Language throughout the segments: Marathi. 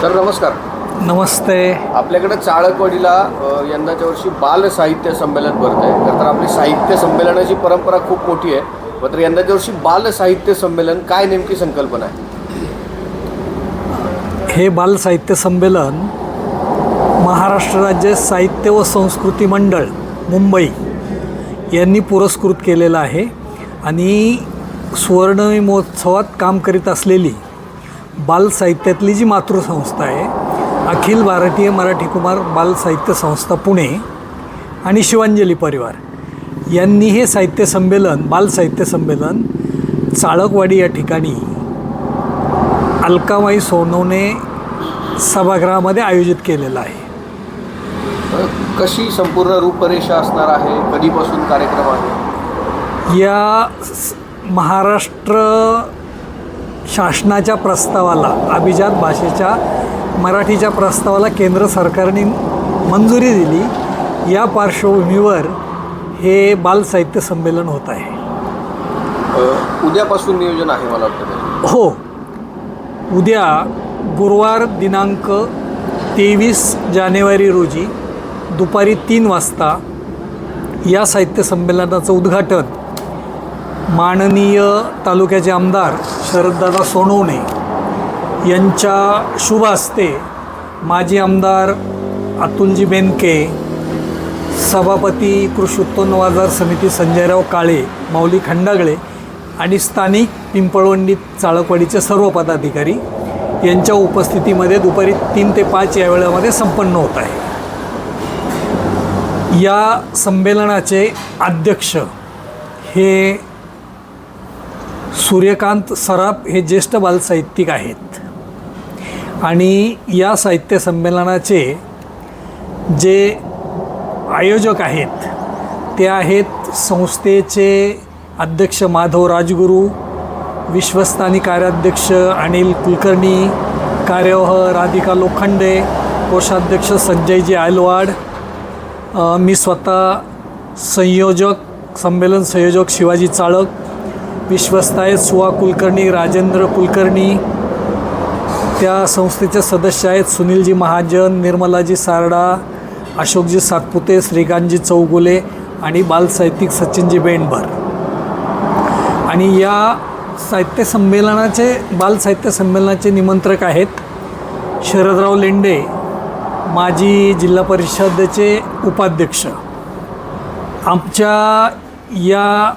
सर नमस्कार. नमस्ते. आपल्याकडे चाळकवाडीला यंदाच्या वर्षी बाल साहित्य संमेलन भरत आहे. खरं तर आपली साहित्य संमेलनाची परंपरा खूप मोठी आहे. मात्र यंदाच्या वर्षी बाल साहित्य संमेलन काय नेमकी संकल्पना आहे? हे बाल साहित्य संमेलन महाराष्ट्र राज्य साहित्य व संस्कृती मंडळ मुंबई यांनी पुरस्कृत केलेलं आहे. आणि सुवर्णमय महोत्सवात काम करीत असलेली बाल साहित्यातली जी मातृसंस्था आहे अखिल भारतीय मराठी कुमार बाल साहित्य संस्था पुणे आणि शिवांजली परिवार यांनी हे साहित्य संमेलन बाल साहित्य संमेलन चाळकवाडी या ठिकाणी अलकामाई सोनवणे सभागृहामध्ये आयोजित केलेलं आहे. कशी संपूर्ण रूपरेषा असणार आहे? कधीपासून कार्यक्रम आहे? या महाराष्ट्र शासनाच्या प्रस्तावाला अभिजात भाषेच्या मराठीच्या प्रस्तावाला केंद्र सरकारने मंजुरी दिली. या पार्श्वभूमीवर हे बाल साहित्य संमेलन होत आहे. उद्यापासून नियोजन आहे मला वाटतं. हो. उद्या गुरुवार दिनांक तेवीस जानेवारी रोजी दुपारी तीन वाजता या साहित्य संमेलनाचं उद्घाटन माननीय तालुक्याचे आमदार शरददादा सोनवणे यांच्या शुभ हस्ते माजी आमदार अतुलजी बेनके सभापती कृषी उत्पन्न बाजार समिती संजयराव काळे माऊली खंडागळे आणि स्थानिक पिंपळवंडी चाळकवाडीचे सर्व पदाधिकारी यांच्या उपस्थितीमध्ये दुपारी तीन ते पाच या वेळामध्ये संपन्न होत आहे. या संमेलनाचे अध्यक्ष हे सूर्यकांत सराफ हे ज्येष्ठ बालसाहित्यिक आहेत. आणि या साहित्य संमेलनाचे जे आयोजक आहेत ते आहेत संस्थेचे अध्यक्ष माधव राजगुरू विश्वस्तानी कार्याध्यक्ष अनिल कुलकर्णी कार्यवाह राधिका लोखंडे कोषाध्यक्ष संजयजी आयलवाड मी स्वतः संयोजक संमेलन संयोजक शिवाजी चाळक विश्वस्त आहेत सुहा कुलकर्णी राजेंद्र कुलकर्णी. त्या संस्थेचे सदस्य आहेत सुनीलजी महाजन निर्मलाजी सारडा अशोकजी सातपुते श्रीकांतजी चौगुले आणि बालसाहित्यिक सचिनजी बेंडभर आणि या साहित्य संमेलनाचे बाल साहित्य संमेलनाचे निमंत्रक आहेत शरदराव लेंडे माजी जिल्हा परिषदेचे उपाध्यक्ष. आमच्या या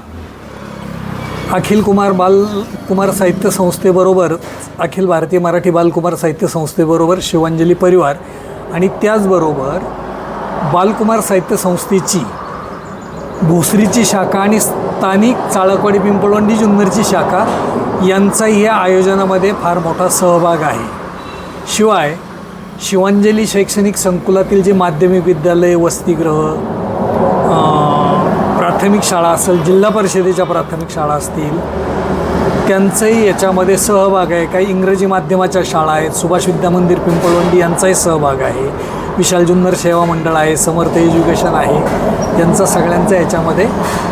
अखिल कुमार बाल कुमार साहित्य संस्थेबरोबर अखिल भारतीय मराठी बालकुमार साहित्य संस्थेबरोबर शिवांजली परिवार आणि त्याचबरोबर बालकुमार साहित्य संस्थेची भोसरीची शाखा आणि स्थानिक चाळकवाडी पिंपळवंडी जुन्नरची शाखा यांचाही या आयोजनामध्ये फार मोठा सहभाग आहे. शिवाय शिवांजली शैक्षणिक संकुलातील जे माध्यमिक विद्यालय वसतिगृह प्राथमिक शाळा असेल जिल्हा परिषदेच्या प्राथमिक शाळा असतील त्यांचाही याच्यामध्ये सहभाग आहे. काही इंग्रजी माध्यमाच्या शाळा आहेत. सुभाष विद्या मंदिर पिंपळवंडी यांचाही सहभाग आहे. विशाल जुन्नर सेवा मंडळ आहे. समर्थ एज्युकेशन आहे. यांचा सगळ्यांचा याच्यामध्ये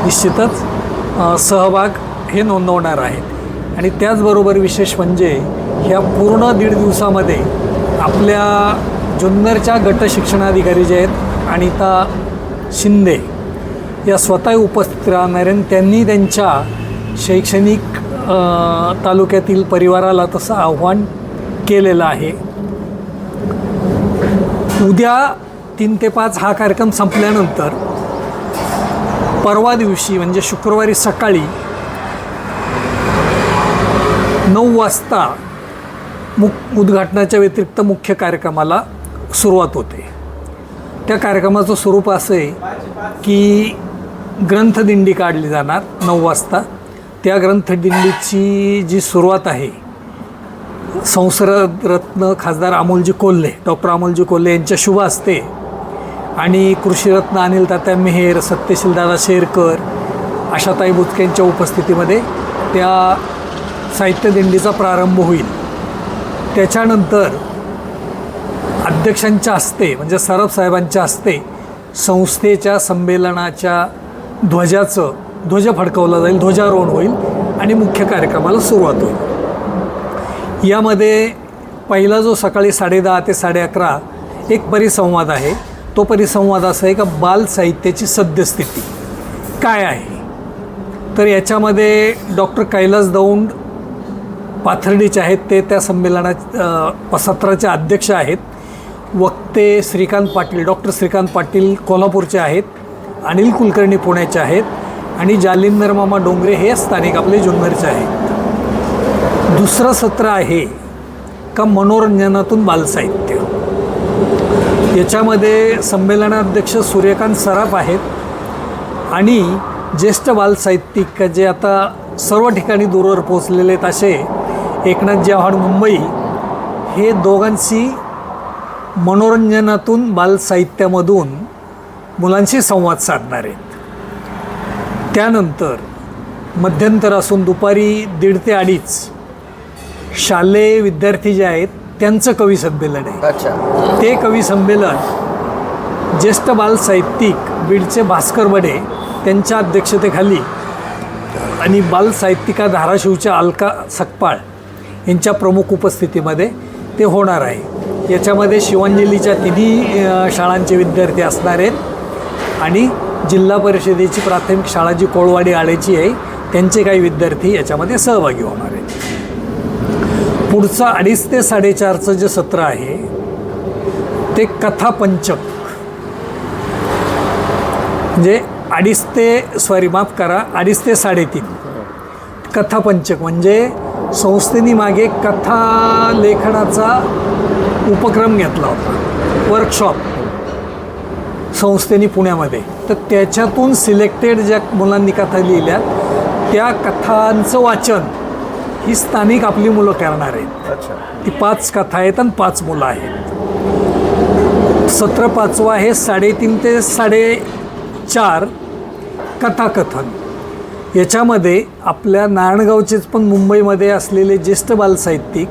निश्चितच सहभाग हे नोंदवणार आहेत. आणि त्याचबरोबर विशेष म्हणजे ह्या पूर्ण दीड दिवसामध्ये आपल्या जुन्नरच्या गट शिक्षणाधिकारी जे आहेत अनिता शिंदे या स्वतः उपस्थित राहणार त्यांनी त्यांच्या शैक्षणिक तालुक्यातील परिवाराला तसं आव्हान केलेलं आहे. उद्या तीन ते पाच हा कार्यक्रम संपल्यानंतर परवा दिवशी म्हणजे शुक्रवारी सकाळी नऊ वाजता मुक उद्घाटनाच्या व्यतिरिक्त मुख्य कार्यक्रमाला सुरुवात होते. त्या कार्यक्रमाचं स्वरूप असं आहे की ग्रंथदिंडी काढली जाणार नऊ वाजता. त्या ग्रंथदिंडीची जी सुरुवात आहे संसदरत्न खासदार अमोलजी कोल्हे डॉक्टर अमोलजी कोल्हे यांच्या शुभ असते आणि कृषीरत्न अनिल तात्या मेहेर सत्यशील दादा शेरकर आशाताई बुचके यांच्या उपस्थितीमध्ये त्या साहित्य दिंडीचा प्रारंभ होईल. त्याच्यानंतर अध्यक्षांच्या हस्ते म्हणजे सरब साहेबांच्या हस्ते संस्थेच्या संमेलनाच्या ध्वजाचं ध्वज फडकवला जाईल ध्वजारोहण होईल आणि मुख्य कार्यक्रमाला सुरुवात होईल. यामध्ये पहिला जो सकाळी साडेदहा ते साडे अकरा एक परिसंवाद आहे तो परिसंवाद असा आहे का बाल साहित्याची सद्यस्थिती काय आहे? तर याच्यामध्ये डॉक्टर कैलास दौंड पाथर्डीचे आहेत ते त्या संमेलनात सत्राचे अध्यक्ष आहेत. वक्ते श्रीकांत पाटील डॉक्टर श्रीकांत पाटील कोल्हापूरचे आहेत. अनिल कुलकर्णी पुण्याचे आहेत आणि जालिंदर मामा डोंगरे हे स्थानिक आपले जुन्नरचे आहेत. दुसरं सत्र आहे का मनोरंजनातून बालसाहित्य. याच्यामध्ये संमेलनाध्यक्ष सूर्यकांत सराफ आहेत आणि ज्येष्ठ बालसाहित्यिक का जे आता सर्व ठिकाणी दूरवर पोचलेले आहेत असे एकनाथ चव्हाण मुंबई हे दोघांशी मनोरंजनातून बालसाहित्यामधून मुलांशी संवाद साधणार आहेत. त्यानंतर मध्यंतर असून दुपारी दीड ते अडीच शालेय विद्यार्थी जे आहेत त्यांचं कवी संमेलन आहे. अच्छा. ते कवी संमेलन ज्येष्ठ बाल साहित्यिक बीडचे भास्कर बडे त्यांच्या अध्यक्षतेखाली आणि बाल साहित्यिका धाराशिवच्या अलका सकपाळ यांच्या प्रमुख उपस्थितीमध्ये ते होणार आहे. याच्यामध्ये शिवांजलीच्या तिन्ही शाळांचे विद्यार्थी असणार आहेत. आणि जिल्हा परिषदेची प्राथमिक शाळा जी कोळवाडी आळ्याची आहे त्यांचे काही विद्यार्थी याच्यामध्ये सहभागी होणार आहेत. पुढचं अडीच ते साडेचारचं जे सत्र आहे ते कथापंचक. म्हणजे अडीच ते सॉरी माफ करा अडीच ते साडेतीन. कथापंचक म्हणजे संस्थेनी मागे कथा लेखनाचा उपक्रम घेतला होता वर्कशॉप संस्थेने पुण्यामध्ये. तर त्याच्यातून सिलेक्टेड ज्या मुलांनी कथा लिहिल्या त्या कथांचं वाचन ही स्थानिक आपली मुलं करणार आहेत. अच्छा. ती पाच कथा आहेत आणि पाच मुलं आहेत. सत्र पाचवा आहे साडेतीन ते साडेचार कथाकथन. याच्यामध्ये आपल्या नारायणगावचेच पण मुंबईमध्ये असलेले ज्येष्ठ बालसाहित्यिक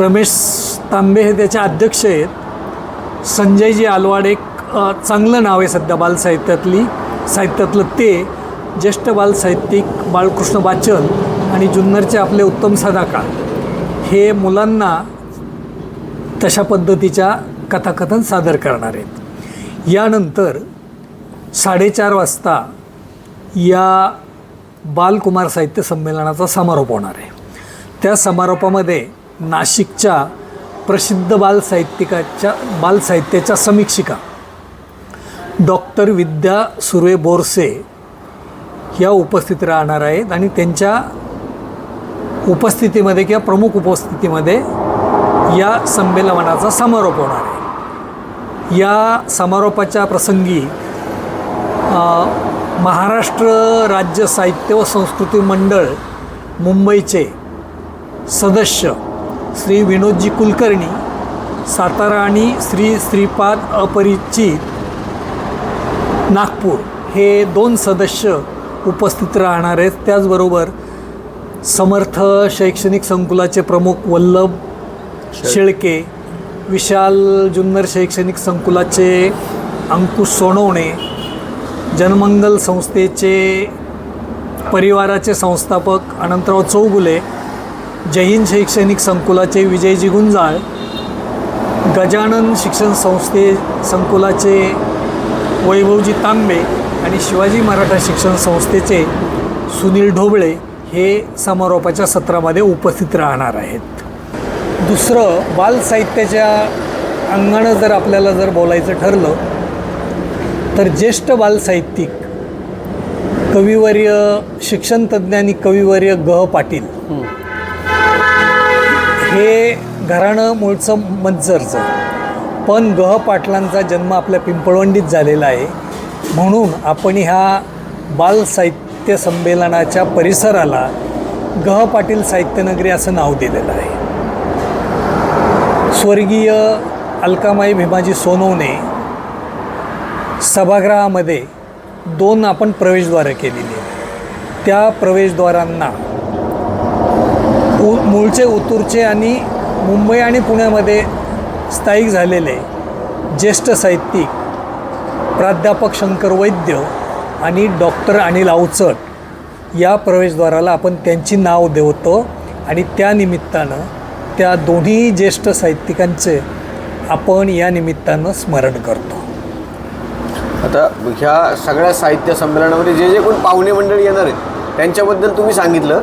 रमेश तांबे हे त्याचे अध्यक्ष आहेत. संजयजी आलवाड एक चांगलं नाव आहे सध्या बालसाहित्यातली. साहित्यातलं ते ज्येष्ठ बालसाहित्यिक बाळकृष्ण बाचल आणि जुन्नरचे आपले उत्तम सदाकाळ हे मुलांना तशा पद्धतीच्या कथाकथन सादर करणार आहेत. यानंतर साडेचार वाजता या बालकुमार साहित्य संमेलनाचा समारोप होणार आहे. त्या समारोपामध्ये नाशिकच्या प्रसिद्ध बालसाहित्यिकाच्या बालसाहित्याच्या समीक्षिका. डॉक्टर विद्या सुर्वे बोरसे ह्या उपस्थित राहणार आहेत आणि त्यांच्या उपस्थितीमध्ये किंवा प्रमुख उपस्थितीमध्ये या संमेलनाचा समारोप होणार आहे. या समारोपाच्या प्रसंगी महाराष्ट्र राज्य साहित्य व संस्कृती मंडळ मुंबईचे सदस्य श्री विनोदजी कुलकर्णी सातारा आणि श्री श्रीपाद अपरिचित नागपूर हे दोन सदस्य उपस्थित राहणार आहेत. त्याचबरोबर समर्थ शैक्षणिक संकुलाचे प्रमुख वल्लभ शेळके विशाल जुन्नर शैक्षणिक संकुलाचे अंकुश सोनवणे जनमंगल संस्थेचे परिवाराचे संस्थापक अनंतराव चौगुले जैन शैक्षणिक संकुलाचे विजयजी गुंजाळ गजानन शिक्षण संस्थे संकुलाचे वैभवजी तांबे आणि शिवाजी मराठा शिक्षण संस्थेचे सुनील ढोबळे हे समारोपाच्या सत्रामध्ये उपस्थित राहणार आहेत. दुसरं बाल साहित्याच्या अंगानं जर आपल्याला जर बोलायचं ठरलं तर ज्येष्ठ बाल साहित्यिक कविवर्य शिक्षणतज्ञ आणि कविवर्य ग पाटील. हे घराणं मूळचं मंजरचं पण गह पाटलांचा जन्म आपल्या पिंपळवंडीत झालेला आहे. म्हणून आपण ह्या बाल साहित्य संमेलनाच्या परिसराला गह पाटील साहित्यनगरी असं नाव दिलेलं आहे. स्वर्गीय अलकामाई भीमाजी सोनवणे सभागृहामध्ये दोन आपण प्रवेशद्वारं केलेली आहेत. त्या प्रवेशद्वारांना उ मूळचे उतूरचे आणि मुंबई आणि पुण्यामध्ये स्थायिक झालेले ज्येष्ठ साहित्यिक प्राध्यापक शंकर वैद्य आणि डॉक्टर अनिल अवचट या प्रवेशद्वाराला आपण त्यांची नाव देवतो आणि त्या निमित्तानं त्या दोन्ही ज्येष्ठ साहित्यिकांचे आपण या निमित्तानं स्मरण करतो. आता ह्या सगळ्या साहित्य संमेलनामध्ये जे जे कोण पाहुणे मंडळी येणार आहेत त्यांच्याबद्दल तुम्ही सांगितलं.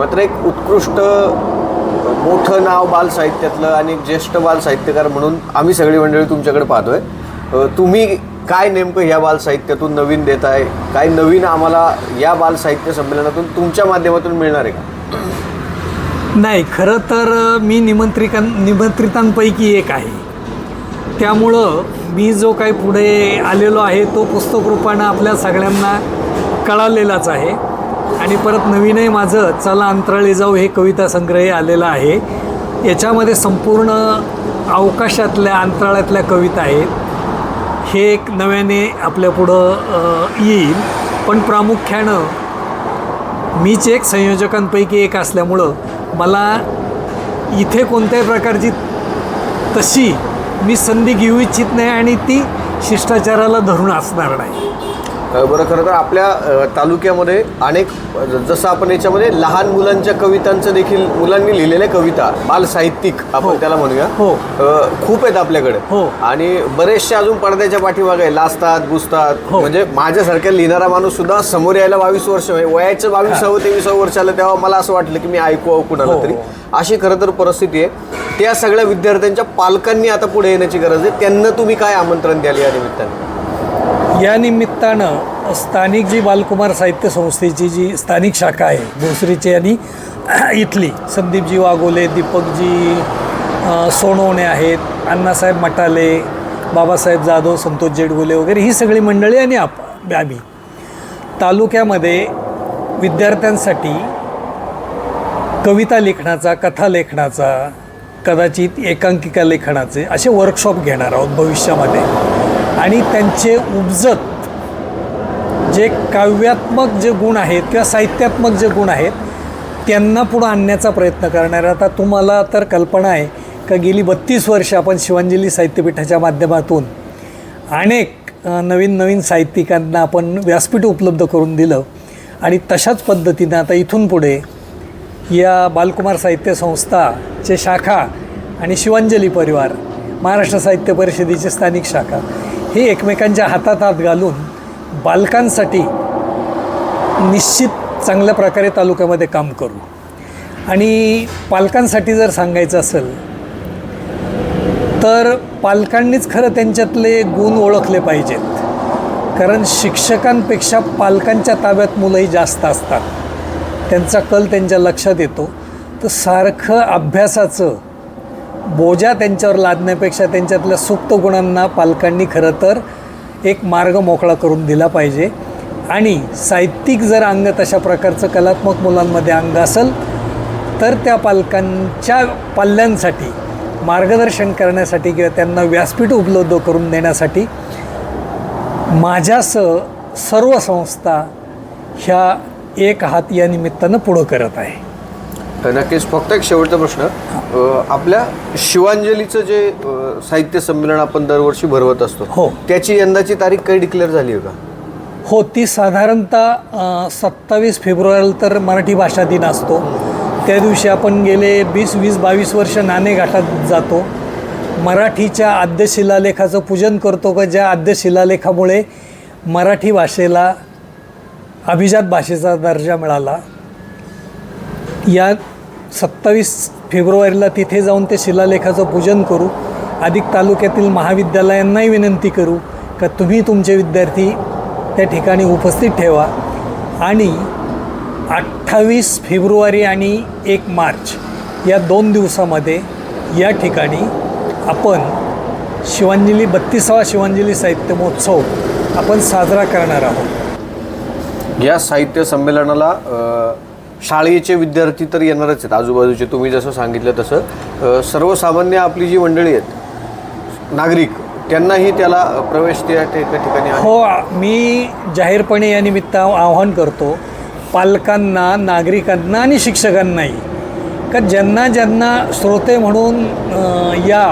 मात्र एक उत्कृष्ट मोठं नाव बाल साहित्यातलं आणि एक ज्येष्ठ बाल साहित्यकार म्हणून आम्ही सगळी मंडळी तुमच्याकडे पाहतोय. तुम्ही काय नेमकं ह्या बाल साहित्यातून नवीन देत आहे काय नवीन आम्हाला या बाल साहित्य संमेलनातून तुमच्या माध्यमातून मिळणार आहे का? नाही खरं तर मी निमंत्रिकां निमंत्रितांपैकी एक आहे. त्यामुळं मी जो काही पुढे आलेलो आहे तो पुस्तकरूपानं आपल्या सगळ्यांना कळालेलाच आहे. आणि परत नवीनही माझं चला अंतराळी जाऊ हे कविता संग्रही आलेला आहे. याच्यामध्ये संपूर्ण अवकाशातल्या अंतराळातल्या कविता आहेत. हे एक नव्याने आपल्यापुढं येईल. पण प्रामुख्यानं मीच एक संयोजकांपैकी एक असल्यामुळं मला इथे कोणत्याही प्रकारची तशी मी संधी घेऊ इच्छित नाही आणि ती शिष्टाचाराला धरून असणार नाही. बरं खरं तर आपल्या तालुक्यामध्ये अनेक जसं आपण याच्यामध्ये लहान मुलांच्या कवितांचं देखील मुलांनी लिहिलेल्या कविता बाल साहित्यिक हो. आपण त्याला म्हणूया हो. खूप आहेत आपल्याकडे हो. आणि बरेचसे अजून पडद्याच्या पाठीमागे. लाजतात बुजतात हो. म्हणजे माझ्यासारख्या लिहिणारा माणूस सुद्धा समोर यायला बावीस वर्ष. वयाचं बावीसावं तेविसावं वर्ष आलं तेव्हा मला असं वाटलं की मी ऐकू कुणाला हो, तरी. अशी खरं तर परिस्थिती आहे त्या सगळ्या विद्यार्थ्यांच्या पालकांनी आता पुढे येण्याची गरज आहे त्यांना तुम्ही काय आमंत्रण द्याल या निमित्ताने या निमित्तानं स्थानिक जी बालकुमार साहित्य संस्थेची जी स्थानिक शाखा आहे भोसरीची आणि इथली संदीपजी वाघोले दीपकजी सोनवणे आहेत अण्णासाहेब मटाले बाबासाहेब जाधव संतोष जेडगुले वगैरे ही सगळी मंडळी आणि आप आम्ही. तालुक्यामध्ये विद्यार्थ्यांसाठी कविता लेखनाचा कथा लेखनाचा कदाचित एकांकिका लेखनाचे असे वर्कशॉप घेणार आहोत भविष्यामध्ये. आणि त्यांचे उपजत जे काव्यात्मक जे गुण आहेत किंवा साहित्यात्मक जे गुण आहेत त्यांना पुढं आणण्याचा प्रयत्न करणार आता तुम्हाला तर कल्पना आहे का गेली बत्तीस वर्ष आपण शिवांजली साहित्यपीठाच्या माध्यमातून अनेक नवीन नवीन साहित्यिकांना आपण व्यासपीठ उपलब्ध करून दिलं आणि तशाच पद्धतीनं आता इथून पुढे या बालकुमार साहित्य संस्थाचे शाखा आणि शिवांजली परिवार महाराष्ट्र साहित्य परिषदेची स्थानिक शाखा हे एकमेकांच्या हातात हात घालून बालकांसाठी निश्चित चांगल्या प्रकारे तालुक्यामध्ये काम करू. आणि पालकांसाठी जर सांगायचं असेल तर पालकांनीच खरं त्यांच्यातले गुण ओळखले पाहिजेत. कारण शिक्षकांपेक्षा पालकांच्या ताब्यात मुलंही जास्त असतात. त्यांचा कल त्यांच्या लक्षात येतो. तर सारखं अभ्यासाचं बोजा त्यांच्यावर लादण्यापेक्षा त्यांच्यातल्या सुप्त गुणांना पालकांनी खरं तर एक मार्ग मोकळा करून दिला पाहिजे. आणि साहित्यिक जर अंग तशा प्रकारचं कलात्मक मुलांमध्ये अंग असेल तर त्या पालकांच्या पाल्यांसाठी मार्गदर्शन करण्यासाठी किंवा त्यांना व्यासपीठ उपलब्ध करून देण्यासाठी माझ्यासह सर्व संस्था ह्या एक हात या निमित्तानं पुढं करत आहे. नक्कीच. फक्त एक शेवटचा प्रश्न. आपल्या शिवांजलीचं जे साहित्य संमेलन आपण दरवर्षी भरवत असतो हो. त्याची यंदाची तारीख काही डिक्लेअर झाली आहे का? हो ती साधारणतः सत्तावीस फेब्रुवारीला तर मराठी भाषा दिन असतो. त्या दिवशी आपण गेले वीस वीस बावीस वर्ष नाणे घाटात जातो. मराठीच्या आद्य शिलालेखाचं पूजन करतो का ज्या आद्य शिलालेखामुळे मराठी भाषेला अभिजात भाषेचा दर्जा मिळाला. या सत्तावीस फेब्रुवारीला तिथे जाऊन ते शिलालेखाचं पूजन करू. अधिक तालुक्यातील महाविद्यालयांनाही विनंती करू का तुम्ही तुमचे विद्यार्थी त्या ठिकाणी उपस्थित ठेवा. आणि अठ्ठावीस फेब्रुवारी आणि एक मार्च या दोन दिवसामध्ये या ठिकाणी आपण शिवांजली बत्तीसावा शिवांजली साहित्य महोत्सव आपण साजरा करणार आहोत. या साहित्य संमेलनाला शाळेचे विद्यार्थी तर येणारच आहेत. आजूबाजूचे तुम्ही जसं सांगितलं तसं सर्वसामान्य आपली जी मंडळी आहेत नागरिक त्यांनाही त्याला प्रवेश त्या ठिकाणी हो मी जाहीरपणे या निमित्त आवाहन करतो पालकांना नागरिकांना आणि शिक्षकांनाही का ज्यांना ज्यांना श्रोते म्हणून या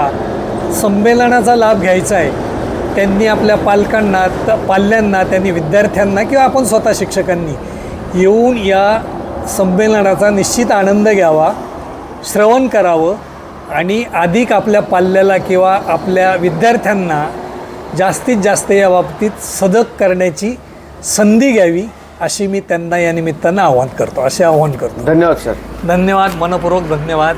संमेलनाचा लाभ घ्यायचा आहे त्यांनी आपल्या पालकांना त- पाल्यांना त्यांनी विद्यार्थ्यांना किंवा आपण स्वतः शिक्षकांनी येऊन या संमेलनाचा निश्चित आनंद घ्यावा श्रवण करावं आणि अधिक आपल्या पाल्याला किंवा आपल्या विद्यार्थ्यांना जास्तीत जास्त या बाबतीत सदक करण्याची संधी घ्यावी अशी मी त्यांना या निमित्तानं आवाहन करतो असे आवाहन करतो. धन्यवाद सर. धन्यवाद मनपूर्वक धन्यवाद.